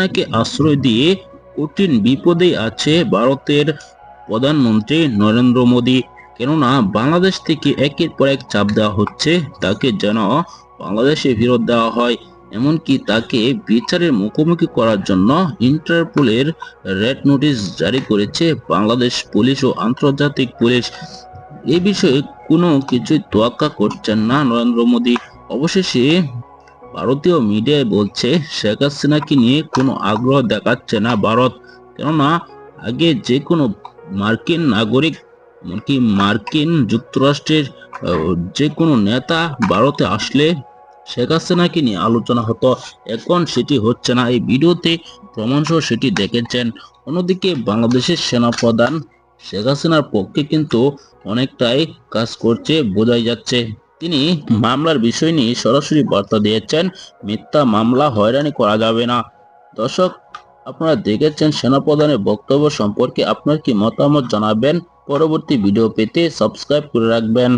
তাকে আশ্রয় দিয়ে কঠিন বিপদে আছে ভারতের প্রধানমন্ত্রী নরেন্দ্র মোদী। কেননা, বাংলাদেশ থেকে একের পর এক চাপ দেওয়া হচ্ছে, তাকে যেন বাংলাদেশে ফেরত দেওয়া হয়। এমনকি তাকে বিচারের মুখোমুখি করার জন্য ইন্টারপোলের রেড নোটিশ জারি করেছে বাংলাদেশ পুলিশ ও আন্তর্জাতিক পুলিশ। এ বিষয়ে কোনো কিছুই তোয়াক্কা করছেন না নরেন্দ্র মোদী। অবশেষে ভারতীয় মিডিয়ায় বলছে, শেখ হাসিনাকে নিয়ে কোনো আগ্রহ দেখাচ্ছে না ভারত। কেননা, আগে যে কোনো মার্কিন নাগরিক, এমনকি মার্কিন যুক্তরাষ্ট্রের যে কোনো নেতা ভারতে আসলে শেখ হাসিনাকে নিয়ে আলোচনা হতো। এখন সেটি হচ্ছে না। এই ভিডিওতে প্রমাণসহ সেটি দেখেছেন। অন্যদিকে বাংলাদেশের সেনাপ্রধান শেখ হাসিনার পক্ষে কিন্তু অনেকটাই কাজ করছে, বোঝাই যাচ্ছে। তিনি মামলার বিষয় নিয়ে সরাসরি বার্তা দিয়েছেন, মিথ্যা মামলা হয়রানি করা যাবে না। দর্শক, আপনারা দেখেছেন সেনাপ্রধানের বক্তব্য সম্পর্কে আপনার কি মতামত জানাবেন? পরবর্তী ভিডিও পেতে সাবস্ক্রাইব করে রাখবেন।